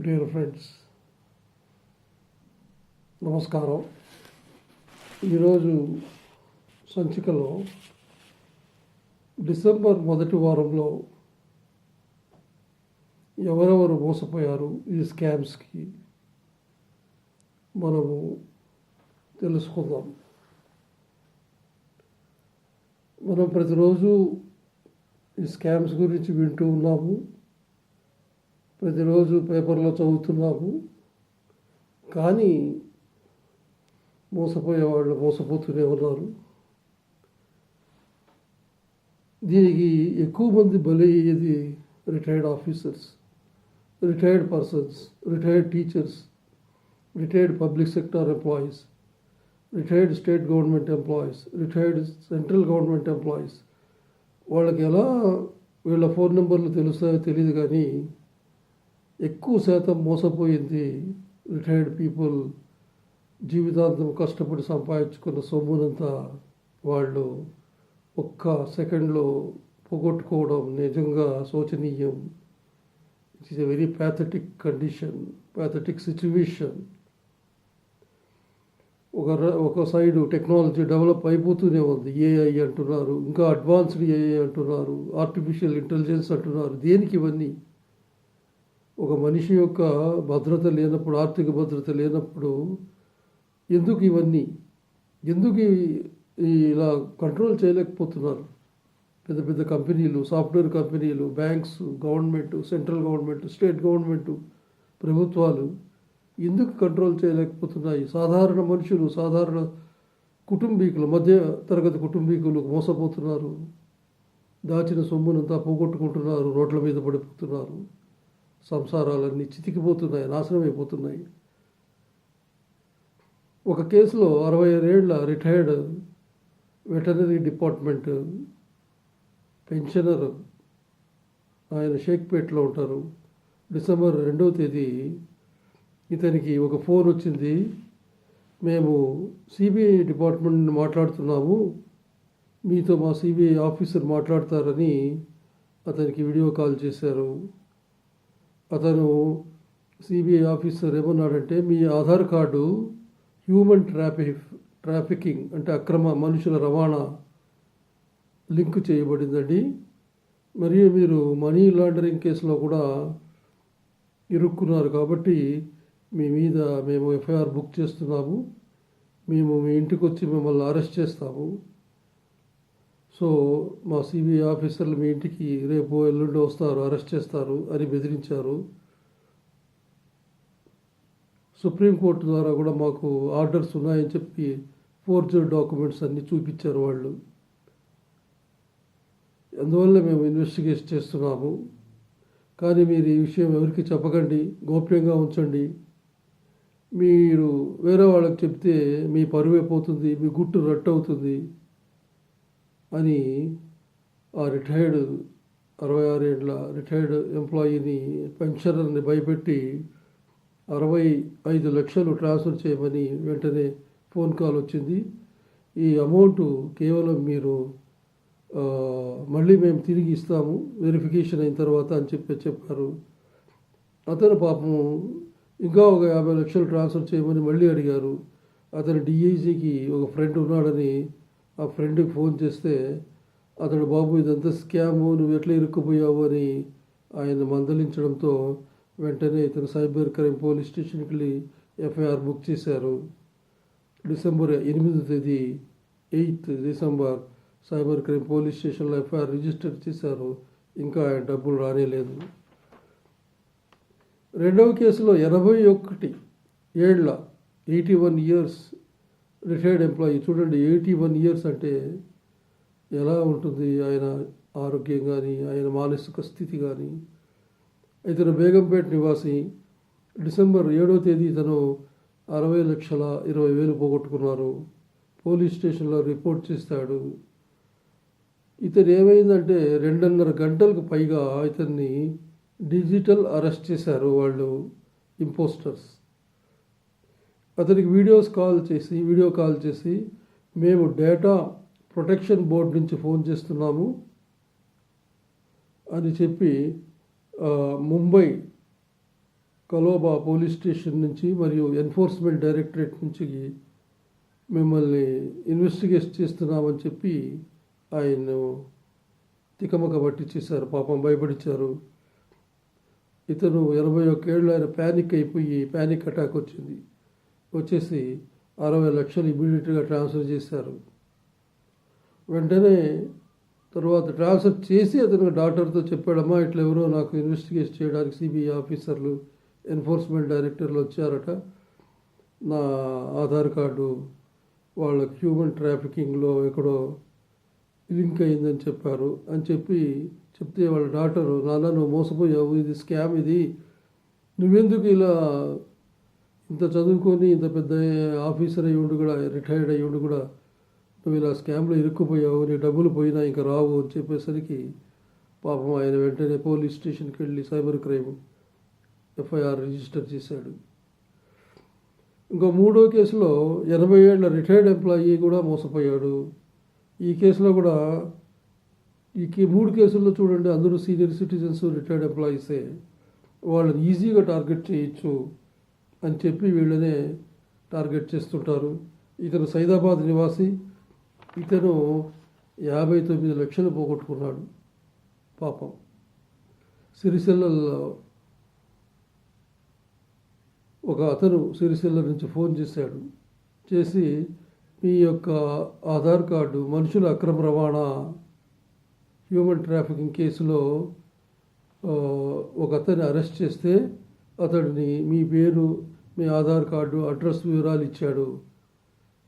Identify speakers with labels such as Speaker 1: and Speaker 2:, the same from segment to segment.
Speaker 1: Dear friends నమస్కారం. ఈరోజు సంచికలో డిసెంబర్ మొదటి వారంలో ఎవరెవరు మోసపోయారు ఈ స్కామ్స్కి మనము తెలుసుకుందాం. మనం ప్రతిరోజు ఈ స్కామ్స్ గురించి వింటూ ఉన్నాము. ప్రతిరోజు పేపర్లో చదువుతున్నాము. కానీ మోసపోయే వాళ్ళు మోసపోతూనే ఉన్నారు. దీనికి ఎక్కువ మంది బలయ్యేది retired officers retired persons retired teachers retired public sector employees retired state government employees retired central government employees వాళ్ళకి ఎలా వీళ్ళ ఫోన్ నెంబర్లు తెలుస్తాయో తెలియదు కానీ ఎక్కువ శాతం మోసపోయింది రిటైర్డ్ పీపుల్ జీవితాంతం కష్టపడి సంపాదించుకున్న సొమ్మునంతా వాళ్ళు ఒక్క సెకండ్లో పోగొట్టుకోవడం నిజంగా శోచనీయం. It is a very pathetic condition pathetic situation ఒక ఒక సైడు టెక్నాలజీ డెవలప్ అయిపోతూనే ఉంది. ఏఐ అంటున్నారు ఇంకా అడ్వాన్స్డ్ ఏఐ అంటున్నారు ఆర్టిఫిషియల్ ఇంటెలిజెన్స్ అంటున్నారు. దేనికి ఇవన్నీ? ఒక మనిషి యొక్క భద్రత లేనప్పుడు ఆర్థిక భద్రత లేనప్పుడు ఎందుకు ఇవన్నీ? ఎందుకు ఇలా కంట్రోల్ చేయలేకపోతున్నారు? పెద్ద పెద్ద కంపెనీలు సాఫ్ట్వేర్ కంపెనీలు banks government central government state government ప్రభుత్వాలు ఎందుకు కంట్రోల్ చేయలేకపోతున్నాయి? సాధారణ మనుషులు సాధారణ కుటుంబీకులు మధ్య తరగతి కుటుంబీకులు మోసపోతున్నారు. దాచిన సొమ్మునంతా పోగొట్టుకుంటున్నారు రోడ్ల మీద పడిపోతున్నారు. సంసారాలన్నీ చితికిపోతున్నాయి నాశనం అయిపోతున్నాయి ఒక కేసులో అరవై ఏళ్ళ రిటైర్డ్ వెటనరీ డిపార్ట్మెంట్ పెన్షనర్ ఆయన షేక్పేట్లో ఉంటారు. డిసెంబర్ రెండవ తేదీ ఇతనికి ఒక ఫోన్ వచ్చింది. మేము సిబిఐ డిపార్ట్మెంట్ మాట్లాడుతున్నాము. మీతో మా సిబిఐ ఆఫీసర్ మాట్లాడతారని అతనికి వీడియో కాల్ చేశారు. అతను సిబిఐ ఆఫీసర్ ఏమన్నాడంటే మీ Aadhaar card human traffic trafficking అంటే అక్రమ మనుషుల రవాణా లింక్ చేయబడిందండి. మరియు మీరు మనీ లాండరింగ్ కేసులో కూడా ఇరుక్కున్నారు కాబట్టి మీ మీద మేము ఎఫ్ఐఆర్ బుక్ చేస్తున్నాము. మేము మీ ఇంటికి వచ్చి మిమ్మల్ని అరెస్ట్ చేస్తాము. సో మా సిబిఐ ఆఫీసర్లు మీ ఇంటికి రేపు ఎల్లుండి వస్తారు అరెస్ట్ చేస్తారు అని బెదిరించారు. సుప్రీంకోర్టు ద్వారా కూడా మాకు ఆర్డర్స్ ఉన్నాయని చెప్పి ఫోర్జర్ డాక్యుమెంట్స్ అన్నీ చూపించారు వాళ్ళు. అందువల్ల మేము ఇన్వెస్టిగేట్ చేస్తున్నాము. కానీ మీరు ఈ విషయం ఎవరికి చెప్పకండి గోప్యంగా ఉంచండి. మీరు వేరే వాళ్ళకి చెప్తే మీ పరువే పోతుంది మీ గుట్టు రట్టు అవుతుంది అని ఆ రిటైర్డ్ అరవై ఆరు ఏళ్ళ రిటైర్డ్ ఎంప్లాయీని పెన్షనర్ని భయపెట్టి అరవై ఐదు లక్షలు ట్రాన్స్ఫర్ చేయమని వెంటనే ఫోన్ కాల్ వచ్చింది. ఈ అమౌంట్ కేవలం మీరు మళ్ళీ మేము తిరిగి ఇస్తాము వెరిఫికేషన్ అయిన తర్వాత అని చెప్పి చెప్పారు. అతను పాపం ఇంకా ఒక యాభై లక్షలు ట్రాన్స్ఫర్ చేయమని మళ్ళీ అడిగారు. అతను డిఐజీకి ఒక ఫ్రెండ్ ఉన్నాడని ఆ ఫ్రెండ్కి ఫోన్ చేస్తే అతడు బాబు ఇదంతా స్కాము నువ్వు ఎట్లా ఇరుక్కుపోయావు? అని ఆయన మందలించడంతో వెంటనే ఇతను సైబర్ క్రైమ్ పోలీస్ స్టేషన్కి వెళ్ళి ఎఫ్ఐఆర్ బుక్ చేశారు. డిసెంబర్ ఎనిమిదో తేదీ eighth December cyber crime police స్టేషన్లో ఎఫ్ఐఆర్ రిజిస్టర్ చేశారు. ఇంకా ఆయన డబ్బులు రానేలేదు. రెండవ కేసులో ఎనభై ఒకటి ఏళ్ళ eighty one years retired employee చూడండి ఎయిటీ వన్ ఇయర్స్ అంటే ఎలా ఉంటుంది ఆయన ఆరోగ్యం కానీ ఆయన మానసిక స్థితి కానీ ఇతను బేగంపేట నివాసి. డిసెంబర్ ఏడవ తేదీ తను అరవై లక్షల ఇరవై వేలు పోగొట్టుకున్నారు. పోలీస్ స్టేషన్లో రిపోర్ట్ చేస్తాడు. ఇతను ఏమైందంటే రెండున్నర గంటలకు పైగా ఇతన్ని డిజిటల్ అరెస్ట్ చేశారు వాళ్ళు ఇంపోస్టర్స్. అతనికి వీడియోస్ కాల్ చేసి వీడియో కాల్ చేసి మేము డేటా ప్రొటెక్షన్ బోర్డు నుంచి ఫోన్ చేస్తున్నాము అని చెప్పి ముంబై కలోబా పోలీస్ స్టేషన్ నుంచి మరియు ఎన్ఫోర్స్మెంట్ డైరెక్టరేట్ నుంచి మిమ్మల్ని ఇన్వెస్టిగేట్ చేస్తున్నామని చెప్పి ఆయన తికమక పట్టించేశారు పాపం భయపడిచ్చారు. ఇతను ఎనభై ఒక్క ఏళ్ళు ఆయన ప్యానిక్ అయిపోయి ప్యానిక్ అటాక్ వచ్చింది. వచ్చేసి అరవై లక్షలు ఇమీడియట్గా ట్రాన్స్ఫర్ చేశారు. వెంటనే తర్వాత ట్రాన్స్ఫర్ చేసి అతను డాక్టర్తో చెప్పాడమ్మా ఇట్లా ఎవరో నాకు ఇన్వెస్టిగేట్ చేయడానికి సిబిఐ ఆఫీసర్లు ఎన్ఫోర్స్మెంట్ డైరెక్టర్లు వచ్చారట. నా ఆధార్ కార్డు వాళ్ళ హ్యూమన్ ట్రాఫికింగ్లో ఎక్కడో లింక్ అయిందని చెప్పారు. అని చెప్పి చెప్తే వాళ్ళ డాక్టరు నాన్న నువ్వు మోసపోయావు. ఇది స్కామ్ ఇది. నువ్వెందుకు ఇలా ఇంత చదువుకొని ఇంత పెద్ద ఆఫీసర్ అయ్యి కూడా రిటైర్డ్ అయ్యి కూడా నువ్వు ఇలా స్కామ్లో ఇరుక్కుపోయావు నీ డబ్బులు పోయినా ఇంకా రావు అని చెప్పేసరికి పాపం ఆయన వెంటనే పోలీస్ స్టేషన్కి వెళ్ళి సైబర్ క్రైమ్ ఎఫ్ఐఆర్ రిజిస్టర్ చేశాడు. ఇంకో మూడో కేసులో ఎనభై ఏళ్ళ రిటైర్డ్ ఎంప్లాయీ కూడా మోసపోయాడు. ఈ కేసులో కూడా ఈ మూడు కేసుల్లో చూడండి అందరూ సీనియర్ సిటిజన్స్ రిటైర్డ్ ఎంప్లాయీసే. వాళ్ళని ఈజీగా టార్గెట్ చేయొచ్చు. అని చెప్పి వీళ్ళనే టార్గెట్ చేస్తుంటారు. ఇతను సైదాబాద్ నివాసి ఇతను యాభై తొమ్మిది లక్షలు పోగొట్టుకున్నాడు. పాపం. సిరిసిల్లలో ఒక అతను సిరిసిల్ల నుంచి ఫోన్ చేశాడు. చేసి మీ యొక్క ఆధార్ కార్డు మనుషుల అక్రమ రవాణా హ్యూమన్ ట్రాఫికింగ్ కేసులో ఒక అతన్ని అరెస్ట్ చేస్తే అతడిని మీ పేరు మీ ఆధార్ కార్డు అడ్రస్ వివరాలు ఇచ్చాడు.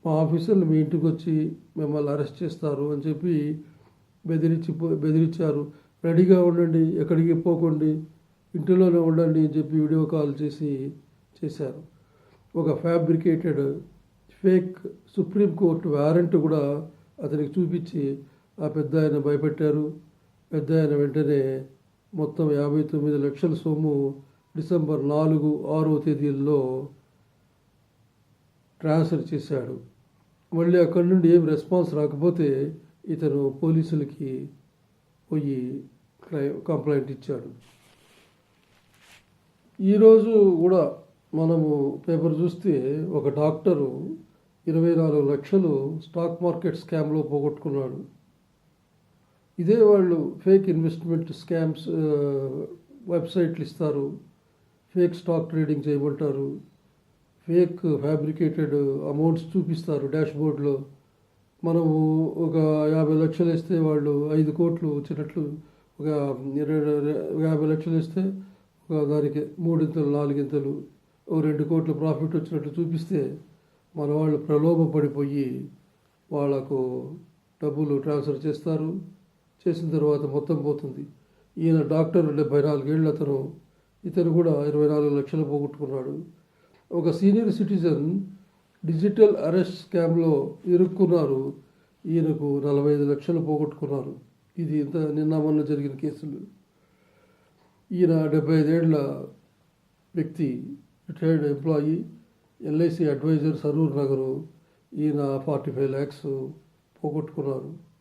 Speaker 1: మా ఆఫీసర్లు మీ ఇంటికి వచ్చి మిమ్మల్ని అరెస్ట్ చేస్తారు అని చెప్పి బెదిరించి బెదిరించారు. రెడీగా ఉండండి ఎక్కడికి పోకండి ఇంటిలోనే ఉండండి అని చెప్పి వీడియో కాల్ చేసి చేశారు. ఒక ఫ్యాబ్రికేటెడ్ ఫేక్ సుప్రీంకోర్టు వారెంట్ కూడా అతనికి చూపించి ఆ పెద్ద ఆయన భయపెట్టారు. పెద్ద ఆయన వెంటనే మొత్తం యాభై తొమ్మిది లక్షల సొమ్ము డిసెంబర్ నాలుగు ఆరో తేదీల్లో ట్రాన్స్ఫర్ చేశాడు. మళ్ళీ అక్కడి నుండి ఏం రెస్పాన్స్ రాకపోతే ఇతను పోలీసులకి పోయి క్లై- కంప్లైంట్ ఇచ్చాడు. ఈరోజు కూడా మనము పేపర్ చూస్తే ఒక డాక్టరు ఇరవై నాలుగు లక్షలు స్టాక్ మార్కెట్ స్కామ్లో పోగొట్టుకున్నాడు. ఇదే వాళ్ళు ఫేక్ ఇన్వెస్ట్మెంట్ స్కామ్స్ వెబ్సైట్లు ఇస్తారు. ఫేక్ స్టాక్ ట్రేడింగ్ చేయమంటారు. ఫేక్ ఫ్యాబ్రికేటెడ్ అమౌంట్స్ చూపిస్తారు డాష్ బోర్డ్లో మనము ఒక యాభై లక్షలు వేస్తే వాళ్ళు ఐదు కోట్లు వచ్చినట్లు ఒక ఇరవై యాభై లక్షలు ఇస్తే ఒక దానికి మూడింతలు నాలుగింతలు ఓ రెండు కోట్లు ప్రాఫిట్ వచ్చినట్లు చూపిస్తే మన వాళ్ళు ప్రలోభ పడిపోయి వాళ్ళకు డబ్బులు ట్రాన్స్ఫర్ చేస్తారు. చేసిన తర్వాత మొత్తం పోతుంది. ఈయన డాక్టర్ డెబ్బై నాలుగేళ్ళు అతను ఇతను కూడా ఇరవై నాలుగు లక్షలు పోగొట్టుకున్నాడు. ఒక సీనియర్ సిటిజన్ డిజిటల్ అరెస్ట్ స్కామ్లో ఇరుక్కున్నారు. ఈయనకు నలభై ఐదు లక్షలు పోగొట్టుకున్నారు. ఇది ఇంత నిన్న మొన్న జరిగిన కేసులు. ఈయన డెబ్బై ఐదేళ్ళ వ్యక్తి retired employee LIC advisor Saroor Nagar. ఈయన ఫార్టీ ఫైవ్ ల్యాక్స్ పోగొట్టుకున్నారు.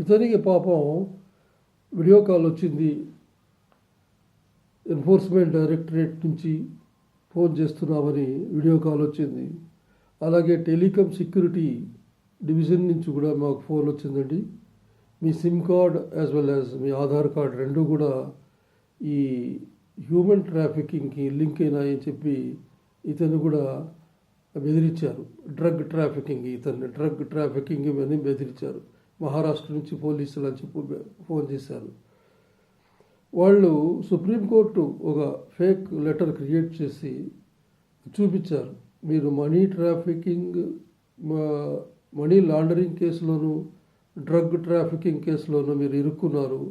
Speaker 1: ఇతనికి పాపం వీడియో కాల్ వచ్చింది. ఎన్ఫోర్స్మెంట్ డైరెక్టరేట్ నుంచి ఫోన్ చేస్తున్నామని వీడియో కాల్ వచ్చింది. అలాగే టెలికాం సెక్యూరిటీ డివిజన్ నుంచి కూడా మాకు ఫోన్ వచ్చిందండి. మీ SIM card as well as మీ ఆధార్ కార్డ్ రెండు కూడా ఈ హ్యూమన్ ట్రాఫికింగ్కి లింక్ అయినాయని చెప్పి ఇతను కూడా బెదిరించారు. డ్రగ్ ట్రాఫికింగ్ ఇతన్ని డ్రగ్ ట్రాఫికింగ్ అని బెదిరించారు. మహారాష్ట్ర నుంచి పోలీసులు అని చెప్పి ఫోన్ చేశారు. వాళ్ళు సుప్రీంకోర్టు ఒక ఫేక్ లెటర్ క్రియేట్ చేసి చూపించారు. మీరు మనీ ట్రాఫికింగ్ మనీ లాండరింగ్ కేసులోను డ్రగ్ ట్రాఫికింగ్ కేసులోను మీరు ఇరుక్కున్నారు.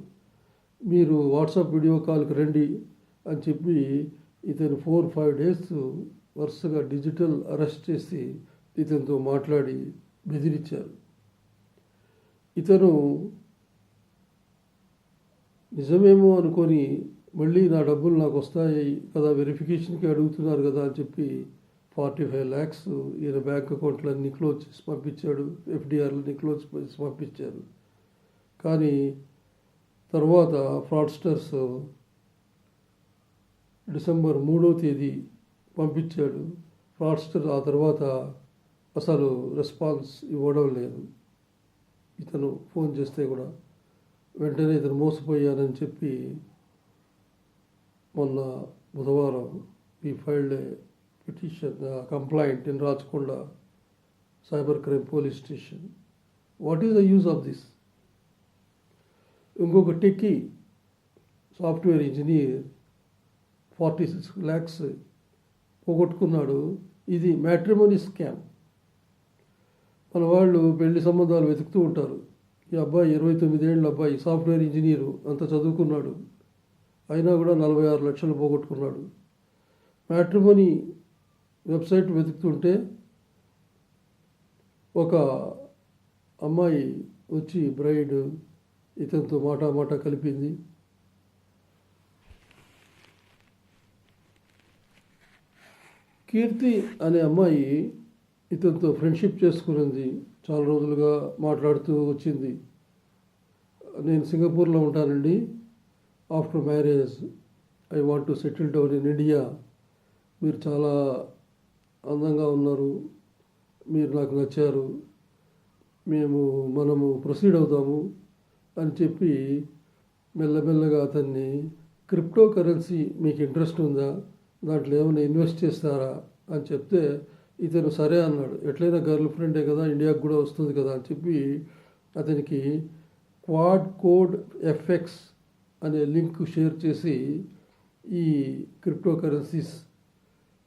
Speaker 1: మీరు వాట్సాప్ వీడియో కాల్కి రండి అని చెప్పి ఇతను ఫోర్ ఫైవ్ డేస్ వరుసగా డిజిటల్ అరెస్ట్ చేసి ఇతనితో మాట్లాడి బెదిరించారు. ఇతను నిజమేమో అనుకొని మళ్ళీ నా డబ్బులు నాకు వస్తాయి కదా వెరిఫికేషన్కి అడుగుతున్నారు కదా అని చెప్పి ఫార్టీ ఫైవ్ ల్యాక్స్ ఈయన బ్యాంక్ అకౌంట్లన్నీ క్లోజ్ చేసి పంపించాడు ఎఫ్డిఆర్లన్నీ క్లోజ్ చేసి పంపించారు. కానీ తర్వాత ఫ్రాడ్స్టర్స్ డిసెంబర్ మూడో తేదీ పంపించాడు. ఫ్రాడ్స్టర్ ఆ తర్వాత అసలు రెస్పాన్స్ ఇవ్వడం లేదు. ఇతను ఫోన్ చేస్తే కూడా వెంటనే ఇతను మోసపోయానని చెప్పి మొన్న బుధవారం ఈ filed petition complaint in Rachakonda cyber crime police station. What is the use of this? ఇంకొక techie software engineer forty six lakhs పోగొట్టుకున్నాడు. ఇది మ్యాట్రిమోనీ స్కామ్. మన వాళ్ళు పెళ్ళి సంబంధాలు వెతుకుతూ ఉంటారు. ఈ అబ్బాయి ఇరవై తొమ్మిదేళ్ళ అబ్బాయి సాఫ్ట్వేర్ ఇంజనీరు అంత చదువుకున్నాడు. అయినా కూడా నలభై ఆరు లక్షలు పోగొట్టుకున్నాడు. మ్యాట్రిమోని వెబ్సైట్ వెతుకుతుంటే ఒక అమ్మాయి వచ్చి బ్రైడ్ ఇతనితో మాట మాట కలిపింది. కీర్తి అనే అమ్మాయి ఇతనితో ఫ్రెండ్షిప్ చేసుకునింది. చాలా రోజులుగా మాట్లాడుతూ వచ్చింది. నేను సింగపూర్లో ఉంటానండి. After marriage I want to settle down in India మీరు చాలా అందంగా ఉన్నారు. మీరు నాకు నచ్చారు. మేము మనము ప్రొసీడ్ అవుతాము అని చెప్పి మెల్లమెల్లగా అతన్ని క్రిప్టో కరెన్సీ మీకు ఇంట్రెస్ట్ ఉందా? దాంట్లో ఏమైనా ఇన్వెస్ట్ చేస్తారా? అని చెప్తే ఇతను సరే అన్నాడు. ఎట్లయినా గర్ల్ ఫ్రెండే కదా ఇండియాకు కూడా వస్తుంది కదా అని చెప్పి అతనికి క్వాడ్ కోడ్ ఎఫ్ఎక్స్ అనే లింక్ షేర్ చేసి ఈ క్రిప్టో కరెన్సీస్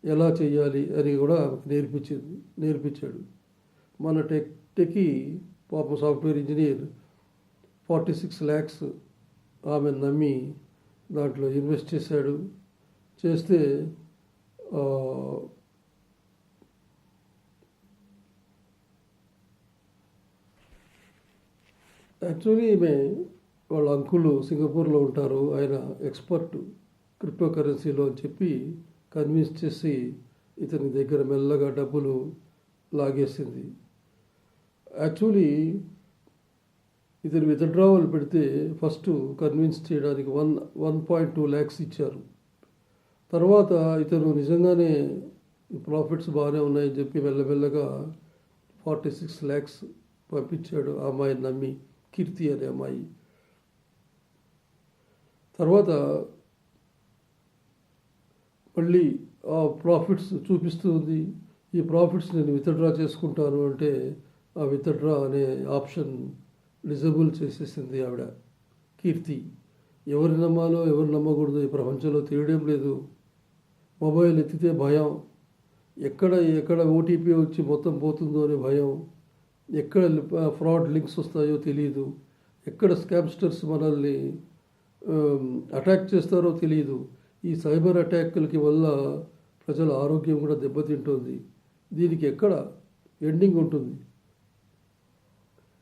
Speaker 1: ఎలా చేయాలి అని కూడా నేర్పించింది నేర్పించాడు. మన టెక్ టెకి పాప software engineer forty six lakhs ఆమె నమ్మి దాంట్లో ఇన్వెస్ట్ చేశాడు. చేస్తే యాక్చువల్లీ ఈమె వాళ్ళ అంకులు సింగపూర్లో ఉంటారు. ఆయన ఎక్స్పర్ట్ క్రిప్టో కరెన్సీలో అని చెప్పి కన్విన్స్ చేసి ఇతని దగ్గర మెల్లగా డబ్బులు లాగేసింది. యాక్చువల్లీ ఇతను విత్డ్రావల్ పెడితే ఫస్ట్ కన్విన్స్ చేయడానికి one one point two lakhs ఇచ్చారు. తర్వాత ఇతను నిజంగానే ప్రాఫిట్స్ బాగానే ఉన్నాయని చెప్పి మెల్లమెల్లగా ఫార్టీ సిక్స్ ల్యాక్స్ పంపించాడు ఆ అమ్మాయిని నమ్మి. కీర్తి అనే అమ్మాయి. తర్వాత మళ్ళీ ఆ ప్రాఫిట్స్ చూపిస్తుంది ఈ ప్రాఫిట్స్ నేను విత్డ్రా చేసుకుంటాను అంటే ఆ విత్డ్రా అనే ఆప్షన్ డిజబుల్ చేసేసింది ఆవిడ కీర్తి. ఎవరిని నమ్మాలో ఎవరు నమ్మకూడదు ఈ ప్రపంచంలో తెలియడం లేదు. మొబైల్ ఎత్తితే భయం. ఎక్కడ ఎక్కడ ఓటీపీ వచ్చి మొత్తం పోతుందో అని భయం. ఎక్కడ ఫ్రాడ్ లింక్స్ వస్తాయో తెలియదు ఎక్కడ స్కామ్స్టర్స్ మనల్ని అటాక్ చేస్తారో తెలియదు ఈ సైబర్ అటాక్లకి వల్ల ప్రజల ఆరోగ్యం కూడా దెబ్బతింటుంది. దీనికి ఎక్కడ ఎండింగ్ ఉంటుంది?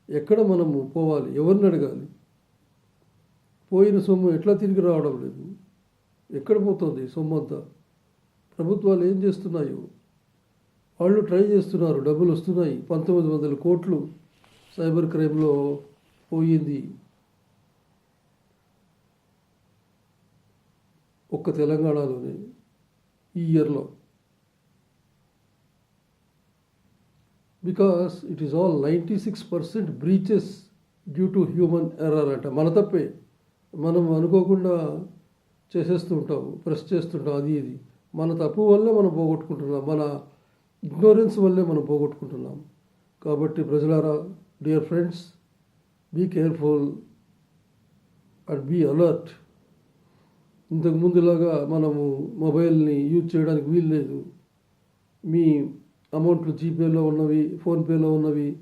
Speaker 1: ఎక్కడ మనము పోవాలి? ఎవరిని అడగాలి? పోయిన సొమ్ము ఎట్లా తిరిగి రావడం లేదు? ఎక్కడ పోతుంది సొమ్ము అంతా ప్రభుత్వాలు ఏం చేస్తున్నాయో? వాళ్ళు ట్రై చేస్తున్నారు. డబ్బులు వస్తున్నాయి. పంతొమ్మిది వందల కోట్లు సైబర్ క్రైమ్లో పోయింది. ఒక్క తెలంగాణలోనే ఈ ఇయర్లో. Because it is all ninety six percent breaches due to human error అంట. మన తప్పే. మనం అనుకోకుండా చేసేస్తుంటాం ప్రెస్ చేస్తుంటాం. అది ఇది. మన తప్పు వల్లే మనం పోగొట్టుకుంటున్నాం. మన ఇగ్నోరెన్స్ వల్లే మనం పోగొట్టుకుంటున్నాం. కాబట్టి ప్రజలారా dear friends be careful and be alert ఇంతకు ముందులాగా మనము మొబైల్ని యూజ్ చేయడానికి వీలు లేదు. మీ అమౌంట్లు జీపేలో ఉన్నవి ఫోన్పేలో ఉన్నవి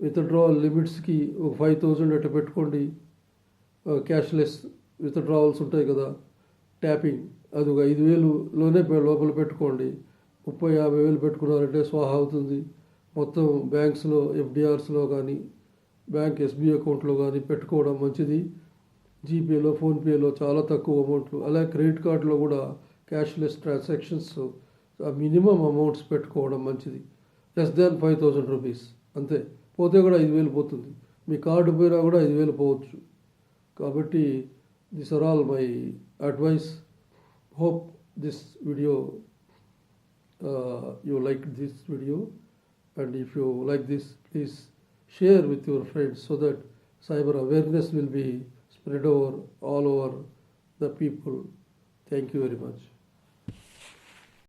Speaker 1: విత్డ్రావల్ లిమిట్స్కి ఒక ఫైవ్ థౌజండ్ అట్లా పెట్టుకోండి. క్యాష్లెస్ విత్డ్రావల్స్ ఉంటాయి కదా. ట్యాపింగ్ అది ఒక ఐదు వేలులోనే లోపల పెట్టుకోండి. ముప్పై యాభై వేలు పెట్టుకున్నారంటే స్వాహ అవుతుంది. మొత్తం బ్యాంక్స్లో ఎఫ్డిఆర్స్లో కానీ బ్యాంక్ ఎస్బీ అకౌంట్లో కానీ పెట్టుకోవడం మంచిది. జీపేలో ఫోన్పేలో చాలా తక్కువ అమౌంట్లు. అలాగే క్రెడిట్ కార్డులో కూడా క్యాష్లెస్ ట్రాన్సాక్షన్స్ మినిమం అమౌంట్స్ పెట్టుకోవడం మంచిది. Less than five thousand rupees అంతే. పోతే కూడా ఐదు వేలు పోతుంది. మీ కార్డు పోయినా కూడా ఐదు వేలు పోవచ్చు. కాబట్టి this are all my advice. Hope this video Uh, you like this video and if you like this please share with your friends so that cyber awareness will be spread over all over the people. Thank you very much